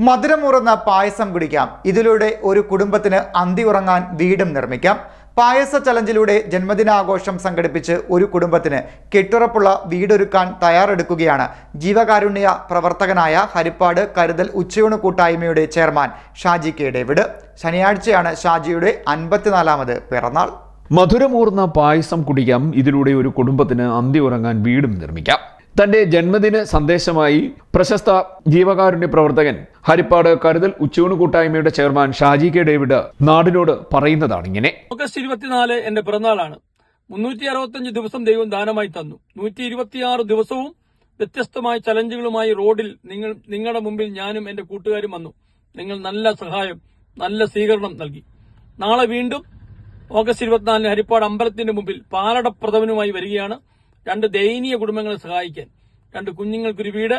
മധുരമുറന്ന പായസം കുടിക്കാം. ഇതിലൂടെ ഒരു കുടുംബത്തിന് അന്തി ഉറങ്ങാൻ വീടും നിർമ്മിക്കാം. പായസ ചലഞ്ചിലൂടെ ജന്മദിനാഘോഷം സംഘടിപ്പിച്ച് ഒരു കുടുംബത്തിന് കെട്ടുറപ്പുള്ള വീടൊരുക്കാൻ തയ്യാറെടുക്കുകയാണ് ജീവകാരുണ്യ പ്രവർത്തകനായ ഹരിപ്പാട് കരുതൽ ഉച്ചയൂണ് കൂട്ടായ്മയുടെ ചെയർമാൻ ഷാജി കെ ഡേവിഡ്. ശനിയാഴ്ചയാണ് ഷാജിയുടെ അൻപത്തിനാലാമത് പിറന്നാൾ. മധുരമൂർന്ന പായസം കുടിക്കാം. ഇതിലൂടെ ഒരു കുടുംബത്തിന് അന്തി ഉറങ്ങാൻ വീടും നിർമ്മിക്കാം. തന്റെ ജന്മദിന സന്ദേശമായി പ്രശസ്ത ജീവകാരുണ്യ പ്രവർത്തകൻ ഹരിപ്പാട് കരുതൽ ഉച്ചയൂണ് കൂട്ടായ്മയുടെ ചെയർമാൻ ഷാജി കെ ഡേവിഡ് നാടിനോട് പറയുന്നതാണ് ഇങ്ങനെ. ഓഗസ്റ്റ് ഇരുപത്തിനാല് എന്റെ പിറന്നാളാണ്. മുന്നൂറ്റി അറുപത്തഞ്ച് ദിവസം ദൈവം ദാനമായി തന്നു. നൂറ്റി ഇരുപത്തിയാറ് ദിവസവും വ്യത്യസ്തമായ ചലഞ്ചുകളുമായി റോഡിൽ നിങ്ങൾ നിങ്ങളുടെ മുമ്പിൽ ഞാനും എന്റെ കൂട്ടുകാരും വന്നു. നിങ്ങൾ നല്ല സഹായം നല്ല സ്വീകരണം നൽകി. നാളെ വീണ്ടും ഓഗസ്റ്റ് ഇരുപത്തിനാലിന് ഹരിപ്പാട് അമ്പലത്തിന്റെ മുമ്പിൽ പാലടപ്രഥമനുമായി വരികയാണ്. രണ്ട് ദയനീയ കുടുംബങ്ങളെ സഹായിക്കാൻ രണ്ട് കുഞ്ഞുങ്ങൾക്കൊരു വീട്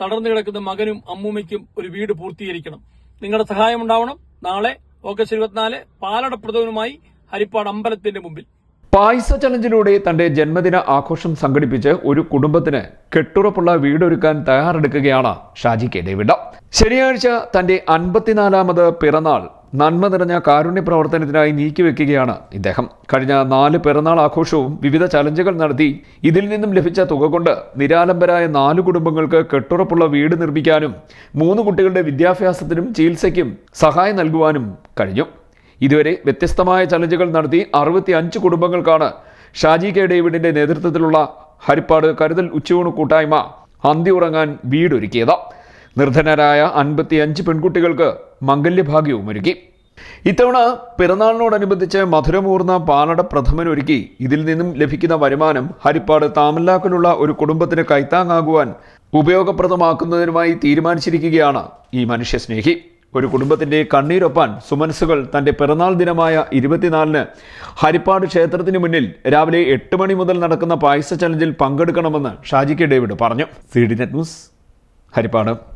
തടർന്നു കിടക്കുന്ന മകനും അമ്മൂമ്മയ്ക്കും ഒരു വീട് പൂർത്തീകരിക്കണം. നിങ്ങളുടെ സഹായം ഉണ്ടാവണം. നാളെ ഓഗസ്റ്റ് ഇരുപത്തിനാല് പാലടപ്രഥമനുമായി ഹരിപ്പാട് അമ്പലത്തിന്റെ മുമ്പിൽ. പായസ ചലഞ്ചിലൂടെ തന്റെ ജന്മദിന ആഘോഷം സംഘടിപ്പിച്ച് ഒരു കുടുംബത്തിന് കെട്ടുറപ്പുള്ള വീടൊരുക്കാൻ തയ്യാറെടുക്കുകയാണ് ഷാജി കെ ഡേവിഡ് ശനിയാഴ്ച തന്റെ അൻപത്തിനാലാമത് പിറന്നാൾ നന്മ നിറഞ്ഞ കാരുണ്യ പ്രവർത്തനത്തിനായി നീക്കിവെക്കുകയാണ് ഇദ്ദേഹം. കഴിഞ്ഞ നാല് പിറന്നാൾ ആഘോഷവും വിവിധ ചലഞ്ചുകൾ നടത്തി ഇതിൽ നിന്നും ലഭിച്ച തുക കൊണ്ട് നിരാലംബരായ നാല് കുടുംബങ്ങൾക്ക് കെട്ടുറപ്പുള്ള വീട് നിർമ്മിക്കാനും മൂന്ന് കുട്ടികളുടെ വിദ്യാഭ്യാസത്തിനും ചികിത്സയ്ക്കും സഹായം നൽകുവാനും കഴിഞ്ഞു. ഇതുവരെ വ്യത്യസ്തമായ ചലഞ്ചുകൾ നടത്തി അറുപത്തി അഞ്ച് കുടുംബങ്ങൾക്കാണ് ഷാജി കെ ഡേവിഡിന്റെ നേതൃത്വത്തിലുള്ള ഹരിപ്പാട് കരുതൽ ഉച്ചയൂണ് കൂട്ടായ്മ അന്തി ഉറങ്ങാൻ വീടൊരുക്കിയത്. നിർധനരായ അൻപത്തി അഞ്ച് പെൺകുട്ടികൾക്ക് മംഗല്യഭാഗ്യവും ഒരുക്കി ഇത്തവണ പിറന്നാളിനോടനുബന്ധിച്ച് മധുരമൂർന്ന പാലട പ്രഥമൻ ഒരുക്കി ഇതിൽ നിന്നും ലഭിക്കുന്ന വരുമാനം ഹരിപ്പാട് താമല്ലാക്കിലുള്ള ഒരു കുടുംബത്തിന് കൈത്താങ്ങാകുവാൻ ഉപയോഗപ്രദമാക്കുന്നതിനുമായി തീരുമാനിച്ചിരിക്കുകയാണ് ഈ മനുഷ്യസ്നേഹി. ഒരു കുടുംബത്തിന്റെ കണ്ണീരൊപ്പാൻ സുമനസ്സുകൾ തന്റെ പിറന്നാൾ ദിനമായ ഇരുപത്തിനാലിന് ഹരിപ്പാട് ക്ഷേത്രത്തിന് മുന്നിൽ രാവിലെ എട്ട് മണി മുതൽ നടക്കുന്ന പായസ ചലഞ്ചിൽ പങ്കെടുക്കണമെന്ന് ഷാജി കെ ഡേവിഡ് പറഞ്ഞു. C D net news Harippad.